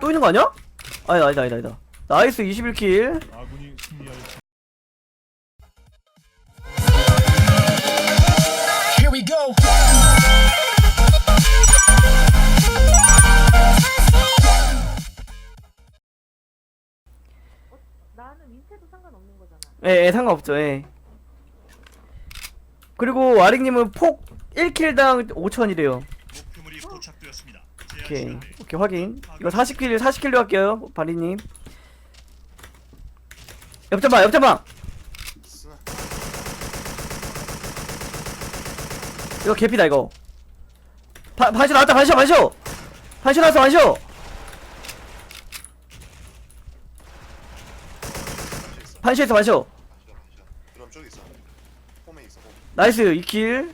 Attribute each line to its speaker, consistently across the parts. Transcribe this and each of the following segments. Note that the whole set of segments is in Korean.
Speaker 1: 또 있는 거 아니야? 아니다 아니다 아니다 아니다 나이스 21킬
Speaker 2: 아군이 승리하였습니다.
Speaker 3: Here we go.
Speaker 4: 나는 민채도 상관없는 거잖아.
Speaker 1: 예, 예 상관없죠 예 그리고 아릭님은 폭 1킬당 5천이래요.
Speaker 2: 목표물이 포착되었습니다.
Speaker 1: 오케이. 오케이 확인. 이거 40킬 40킬로 할게요 바리님. 옆자방
Speaker 5: 스나.
Speaker 1: 이거 개피다 이거. 바, 반쇼 나왔다 반쇼 반쇼! 반쇼 나왔어 반쇼!
Speaker 5: 반시 있어.
Speaker 1: 반쇼 있어 반쇼
Speaker 5: 반시야 반시야. 그럼 저기 있어. 홈에 있어. 홈.
Speaker 1: 나이스 2킬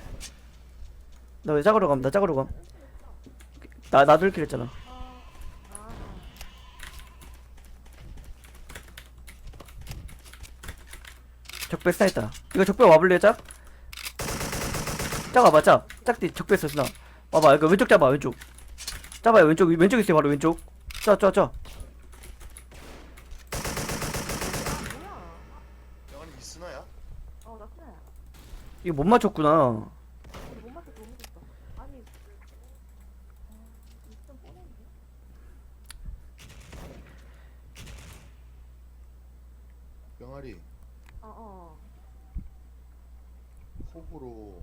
Speaker 1: 나 왜 짝으로 감? 나 짝으로 감. 나 나도 1킬 했잖아. 적배 스나있다. 이거 적배 와볼래 짝? 짝 와봐 짝. 짝띠 적배 있어 스나. 와봐 이거 왼쪽 잡아 왼쪽. 잡아요 왼쪽 왼쪽 있어요 바로 왼쪽. 짜짜 짜.
Speaker 4: 뭐야?
Speaker 5: 영환이 이 스나야?
Speaker 4: 어, 나 스나야.
Speaker 1: 이거 못 맞췄구나.
Speaker 4: 못. 아니, 뻔했는데?
Speaker 5: 병아리
Speaker 4: 어, 어.
Speaker 5: 폭으로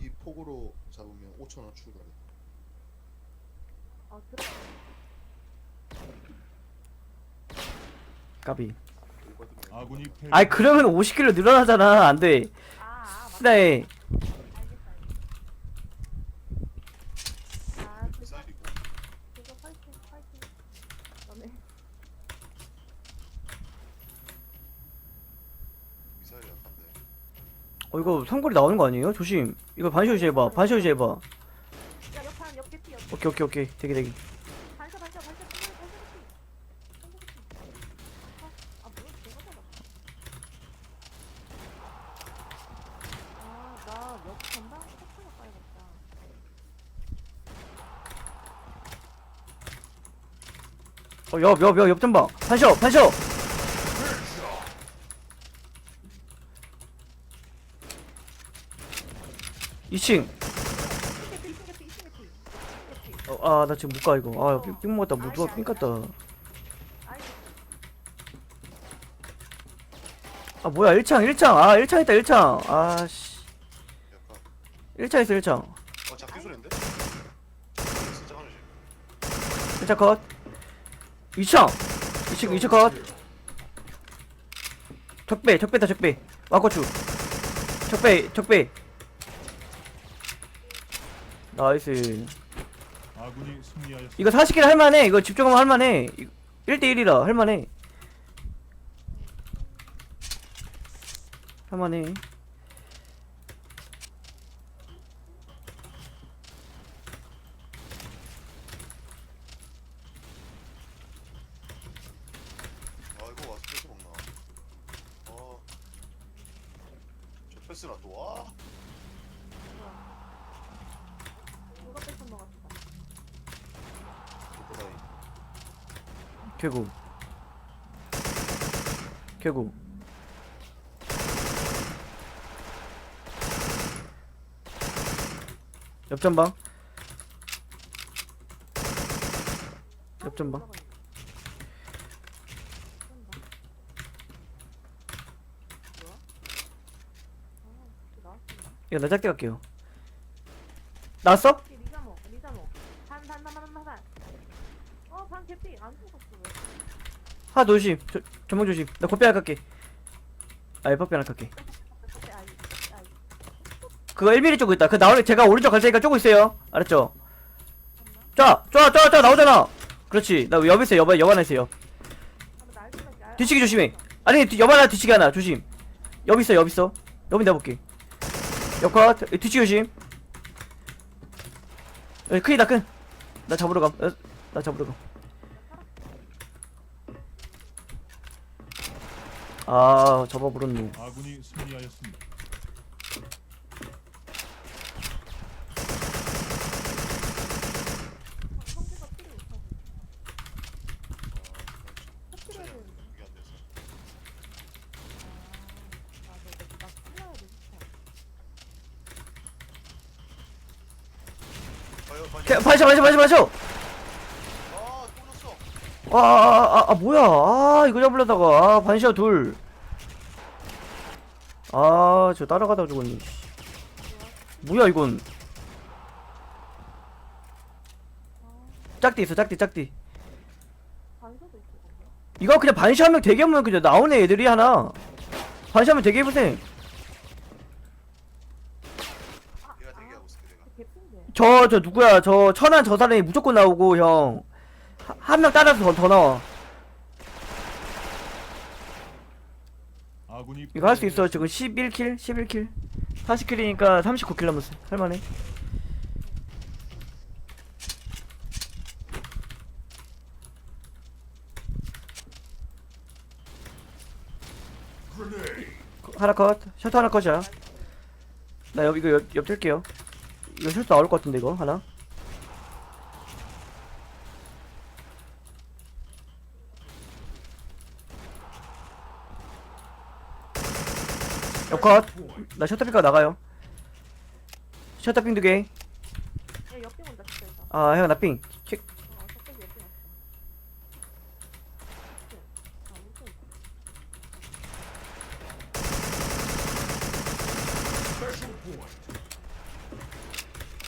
Speaker 5: 이 폭으로 잡으면 5천 원 출발해.
Speaker 4: 어, 들어.
Speaker 1: 까비.
Speaker 2: 아이
Speaker 1: 그러면 50킬로 늘어나잖아 안 돼.
Speaker 4: 아, 아, 맞다.
Speaker 1: 스나에
Speaker 4: 알겠다, 알겠다. 아, 그거,
Speaker 5: 미사일이고.
Speaker 4: 그거 파이팅, 파이팅. 너네.
Speaker 5: 미사일 약한데.
Speaker 1: 어 이거 삼거리 나오는 거 아니에요? 조심. 이거
Speaker 4: 옆판, 옆에 피, 옆에.
Speaker 1: 오케이 오케이 오케이. 되게 되게.
Speaker 4: 반사, 반사, 반사, 반사, 반사, 반사. 아, 뭐야, 내가 잡았어. 아, 나몇 전당? 커플로 까야겠다.
Speaker 1: 어 옆 옆 옆 옆전방. 반쇼 반쇼. 2층.
Speaker 4: 이게 피, 이게 피, 이게 피.
Speaker 1: 어, 아, 나 지금 못 가, 이거. 아, 삥, 삥 먹었다. 뭐, 누가 삥.
Speaker 4: 아이,
Speaker 1: 아, 뭐야, 1창, 1창. 아, 1창 있다, 1창. 아, 씨.
Speaker 5: 약간.
Speaker 1: 1창 있어, 1창.
Speaker 5: 어 잡기 소리인데? 진짜 화내지.
Speaker 1: 1창 컷. 2창. 2층, 2창 컷. 적배, 적배다, 적배. 와고추. 적배, 적배. 나이스.
Speaker 2: 아군이 승리하였습니다.
Speaker 1: 이거 40킬 할만해. 이거 집중하면 할만해. 1대1이라 할만해. 할만해.
Speaker 5: 아 이거 와서 패스 먹나? 어. 저 패스나 또 와.
Speaker 4: 누가 뺏은 것 같다.
Speaker 5: 오토바이.
Speaker 1: 개구. 개구. 옆전방. 옆전방. 이거 나 작게 갈게요. 나왔어?
Speaker 4: 리자모, 리자모. 반, 반, 반, 반, 반, 반. 어, 반 개피. 안 죽었어,
Speaker 1: 더 조심. 저, 전방 조심. 나 코피 하나 갈게. 아, 에퍼피 하나 갈게. 그거 1mm 쪼고 있다. 그 나올 제가 오른쪽 갈 테니까 쪼고 있어요. 알았죠? 쫙, 쫙, 쫙, 쫙 나오잖아. 그렇지. 나 옆에 있어. 옆에 옆 하나 있어요. 뒤치기 조심해. 아니, 뒤- 옆 하나 뒤치기 하나 조심. 옆 있어, 옆 있어. 옆 내가 볼게. 옆컷 뒤치기 조심. 에, 큰이다 큰. 나 잡으러 감. 어, 나 잡으러 감. 아 접어버렸네
Speaker 2: 아군이 승리하였습니다.
Speaker 4: 성재가 필요 없어. 터뜨려야
Speaker 5: 천천히
Speaker 4: 되는데.
Speaker 5: 이게 안 돼서.
Speaker 4: 아, 맞아. 이거 막 잘라야 돼, 진짜.
Speaker 5: 아유, 빨리.
Speaker 1: 개- 반셔 반셔 반셔 반셔
Speaker 5: 아.
Speaker 1: 아아아 아, 아, 뭐야? 아 이거 잡으려다가. 아 반셔 둘아 저 따라가다 죽었네 뭐야 이건? 짝띠 있어 짝띠 짝띠. 이거 그냥 반시하면 대기하면 그냥 나오네 애들이 하나. 반시하면 대기해보세요
Speaker 5: 내가 대기하고 있을게, 내가.
Speaker 4: 그
Speaker 1: 저 저 누구야? 저 천안 저 사람이 무조건 나오고 형. 한 명 따라서 더, 더 나와.
Speaker 2: 아군이
Speaker 1: 이거 할 수 있어. 지금 11킬? 11킬? 40킬이니까 39킬 남았어. 할만해. 하나 컷. 셔터 하나 컷이야. 나 여기 이거 옆, 옆 뜰게요 이거 셔터 나올 것 같은데 이거 하나 옆컷나 셔터핑가 나가요 셔터핑 두개
Speaker 4: 야, 옆빙 온다, 진짜. 이거.
Speaker 1: 아, 형, 나 삥. 킥.
Speaker 4: 어, 저쪽에 옆빙 왔어.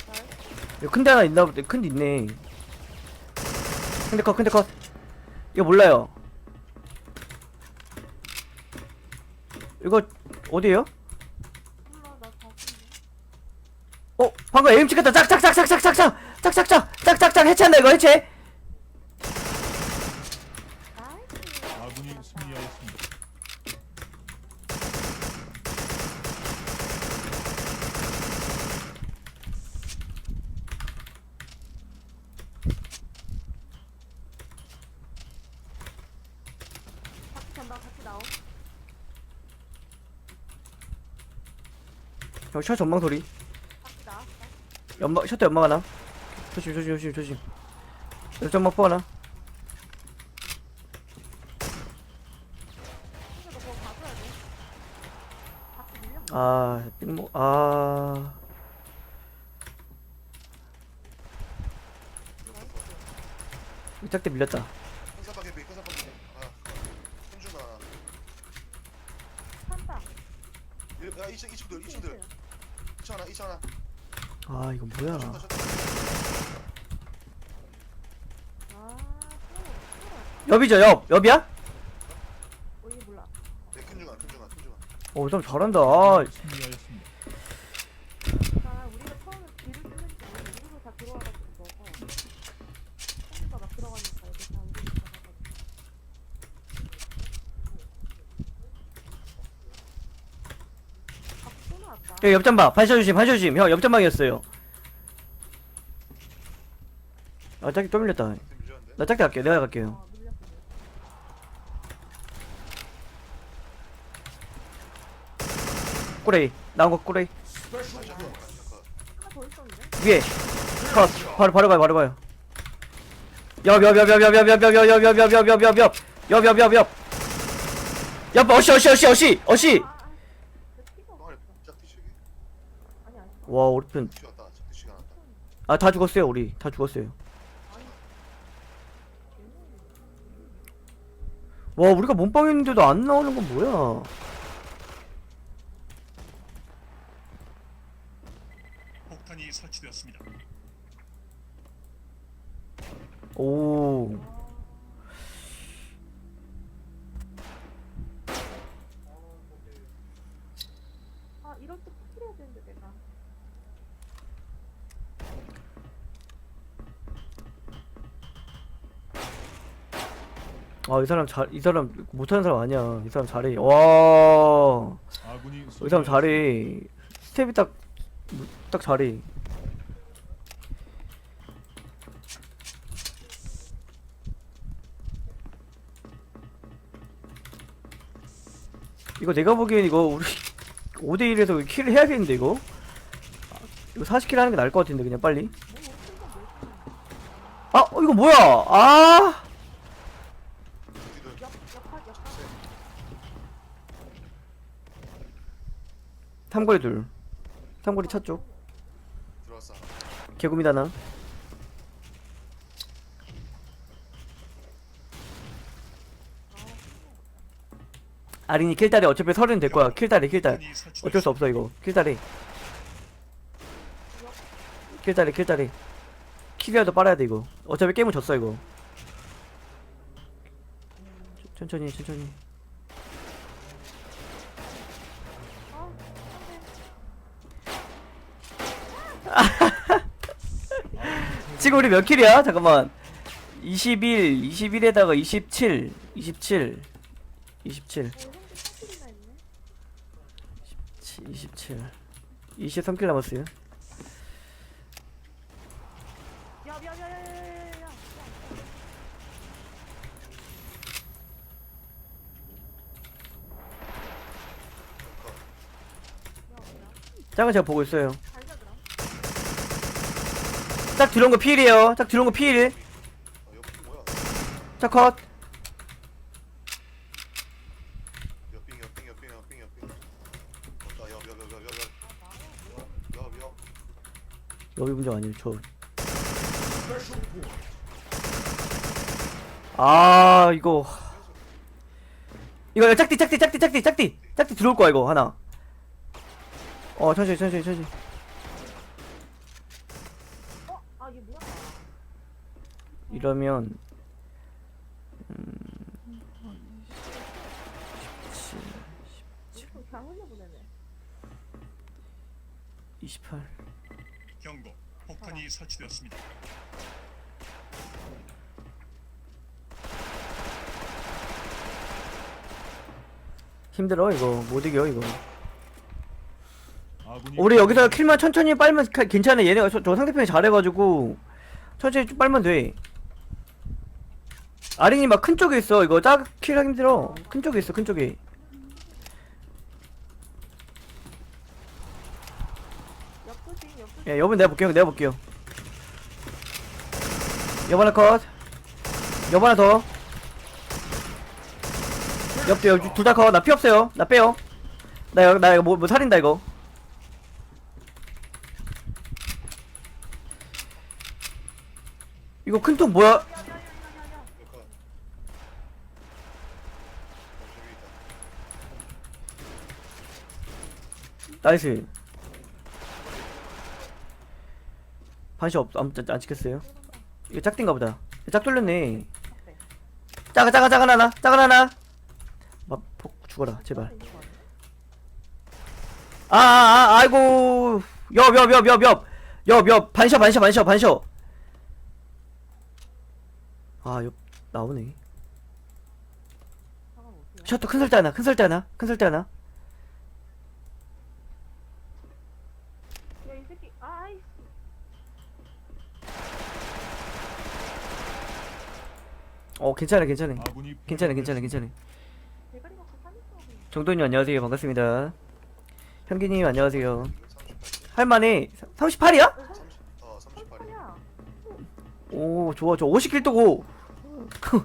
Speaker 4: 아, 엄청 있다.
Speaker 1: 이거 큰데 하나 있나 보다. 큰데 있네. 큰데 컷, 큰데 컷. 이거 몰라요. 이거, 어디에요? 어, 방금 에임 찍혔다. 짝짝짝짝짝짝짝! 짝짝짝! 짝짝짝! 해체한다, 이거 해체!
Speaker 4: 나이스.
Speaker 2: 아군이 승리하였습니다.
Speaker 4: 같이 간다, 같이 나오.
Speaker 1: 형, 셔 전방 소리.
Speaker 4: 같이 나왔어.
Speaker 1: 연막, 셔터 연막 하나. 조심, 조심, 조심, 조심. 열정막 뽀 하나.
Speaker 4: 근데 너 그거 가져야 돼. 같이 밀려.
Speaker 1: 아, 띵모, 아. 이 짝대 밀렸다.
Speaker 5: 야, 이 친- 이 친구들, 이 친구들. 이 친구 이 친구
Speaker 1: 아 이거 뭐야?
Speaker 4: 아,
Speaker 1: 옆이죠 옆 옆이야?
Speaker 4: 또. 어, 얘 몰라.
Speaker 5: 네, 큰중간, 큰중간, 큰중간.
Speaker 1: 어좀 잘한다. 아, 여기 옆전방. 반셔 조심, 반셔 조심. 형, 옆전방이었어요. 아, 짝이 또 밀렸다. 나 짝대 갈게. 내가 갈게요.
Speaker 4: 어.
Speaker 1: 꼬레이. 나온 거.
Speaker 5: 아,
Speaker 4: 있었는데?
Speaker 1: 위에. 컷. 바로, 바로 가요, 바로 가요. 옆, 옆, 옆, 옆, 옆, 옆, 옆, 옆, 옆, 옆, 옆, 옆, 옆, 옆, 옆, 옆. 옆, 옆, 옆, 옆. 옆, 어시, 어시, 어시, 어시, 어시.
Speaker 4: 아, 아, 내 피가 없어.
Speaker 5: 똥아리 짝 뒤치기?
Speaker 4: 아니, 아니.
Speaker 1: 와, 우리 편.
Speaker 5: 튀었다, 짝 뒤치기 하나.
Speaker 1: 아, 다 죽었어요, 우리. 다 죽었어요. 와, 우리가 몸빵 했는데도 안 나오는 건 뭐야?
Speaker 2: 폭탄이 설치되었습니다.
Speaker 1: 오.
Speaker 4: 아, 이럴 때 풀어야 되는데, 내가.
Speaker 1: 아, 이 사람 잘, 이 사람 못하는 사람 아니야. 이 사람 잘해. 와.
Speaker 2: 아군이
Speaker 1: 이 사람 잘해. 스텝이 딱, 딱 잘해. 이거 내가 보기엔 이거 우리 5대1에서 킬을 해야겠는데 이거 아, 이거 40킬 하는 게 나을 것 같은데 그냥 빨리 아 어, 이거 뭐야 아
Speaker 5: 어디든
Speaker 4: 옆 옆학 옆학
Speaker 1: 삼거리 둘. 삼거리 차쪽.
Speaker 5: 들어왔어.
Speaker 1: 개구미다 나. 아린이 킬다리 어차피 서른 될 거야. 킬다리 킬다리. 어쩔 수 없어 이거. 킬다리. 킬다리 킬다리. 킬이라도 빨아야 돼 이거. 어차피 게임은 졌어 이거. 천- 천천히 천천히 지금 우리 몇 킬이야? 잠깐만. 21 21에다가 27 27
Speaker 4: 27어 현재 3킬이나 있네
Speaker 1: 27 23킬 남았어요. 짝은 제가 보고 있어요 딱 들어온 거 필이에요. 딱 들어온 거 필. 자 컷. 여기 문제 아니에요. 저. 아 이거 이거 짝띠 짝띠 짝띠 짝띠 짝띠 짝띠 들어올 거야 이거 하나. 어 천천히 천천히 천천히. 이러면
Speaker 4: 이거 그냥 흘려보내네
Speaker 1: 28.
Speaker 2: 경고. 폭탄이 설치되었습니다.
Speaker 1: 힘들어 이거 못 이겨 이거. 우리 여기서 킬만 천천히 빨면 가- 괜찮아 얘네가 저, 저 상대편이 잘해가지고 천천히 좀 빨면 돼 아린이 막 큰 쪽에 있어. 이거 짝킬 하기 힘들어. 큰 쪽에 있어 큰 쪽에. 야 여분 내가 볼게요 내가 볼게요. 여분 하나 컷. 여분 하나 더. 옆에 둘다 컷. 나 피 없어요. 나 빼요. 나 여기 나 이거 뭐, 뭐 살인다 이거. 이거 큰 통 뭐야 나이스. 반시 없, 안, 안 찍혔어요. 이거 짝띵가 보다. 짝 뚫렸네. 짜가 짜가 짜가 나나 짜가 나나. 막폭 죽어라 제발. 아아 아, 아이고. 옆옆옆옆옆옆옆 반셔 반셔 반셔 반셔. 아옆 나오네? 셔터 큰 설대 하나 큰 설대 하나 큰 설대 하나
Speaker 4: 야이 새끼 아이씨
Speaker 1: 어 괜찮아 괜찮아.
Speaker 2: 아군이
Speaker 1: 괜찮아 괜찮아 괜찮아. 정도님 안녕하세요. 반갑습니다. 현기님 안녕하세요. 할만해. 38이야?
Speaker 5: 30, 어 38이.
Speaker 4: 야.
Speaker 1: 오 좋아 좋아. 50킬 뜨고.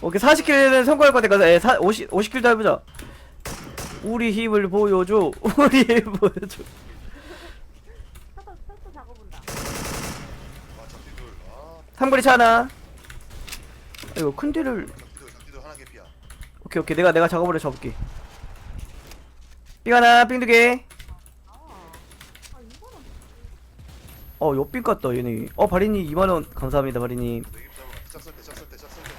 Speaker 1: 오케이 40킬은 성공할 것 같아. 예, 사, 50, 50킬도 해보자. 우리 힘을 보여줘. 우리 힘을 보여줘.
Speaker 5: 아. 아
Speaker 1: 삼거리 차 하나 이거 큰 뒤를
Speaker 5: 하나 개피야.
Speaker 1: 오케이 오케이 내가 내가 작업을 해 잡을게 삥 하나 삥 두개 아어 옆빙 같다 얘네 어 바리님 2만원 감사합니다 바리님
Speaker 5: 내입 잡아. 짝설 때 짝설 때 짝설 때.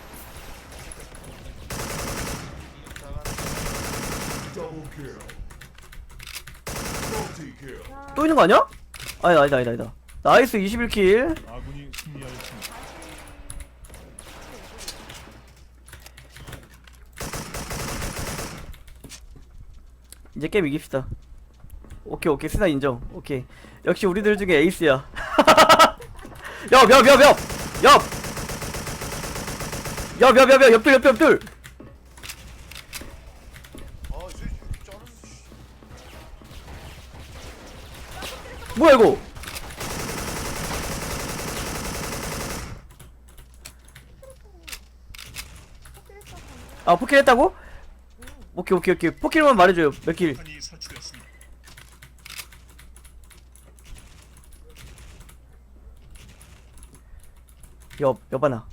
Speaker 1: 또 있는 거 아니야? 아니다 아니다 아니다 아니다 나이스 21킬
Speaker 2: 아군이
Speaker 1: 이제 게임 이깁시다 오케이 오케이 스나 인정 오케이 역시 우리들 중에 에이스야 옆옆옆옆옆옆옆옆옆 옆둘 옆둘 옆둘 뭐야 이거 아 포켓 했다고?
Speaker 4: 응.
Speaker 1: 오케이 오케이 오케이 포킬만 말해줘요 몇킬 옆 하나.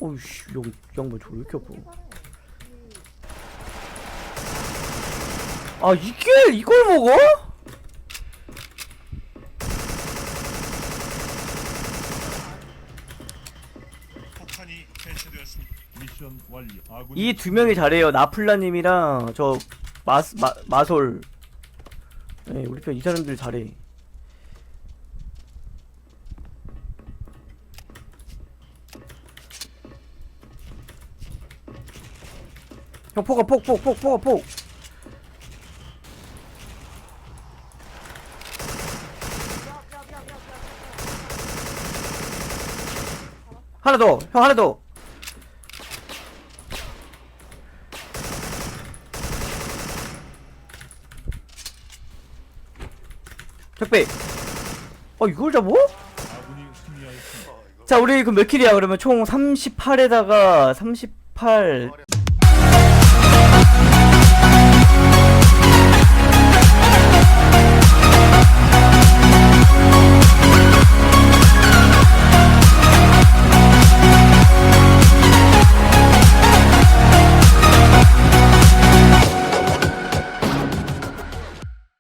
Speaker 1: 오이씨, 여기 양반 저왜 이렇게 아파? 아, 이게, 이걸 먹어?
Speaker 2: 폭탄이 해체되었습니다. 미션 완료. 아군
Speaker 1: 이 두 명이 잘해요. 나플라님이랑 저, 마, 마, 마솔. 네, 우리 편 이 사람들 잘해. 형, 폭아, 폭, 폭, 폭, 폭아, 폭. 하나 더, 형, 하나 더. 적배. 어, 이걸 잡어? 자, 우리 그몇 킬이야? 그러면 총 38에다가 38.
Speaker 5: 말이야.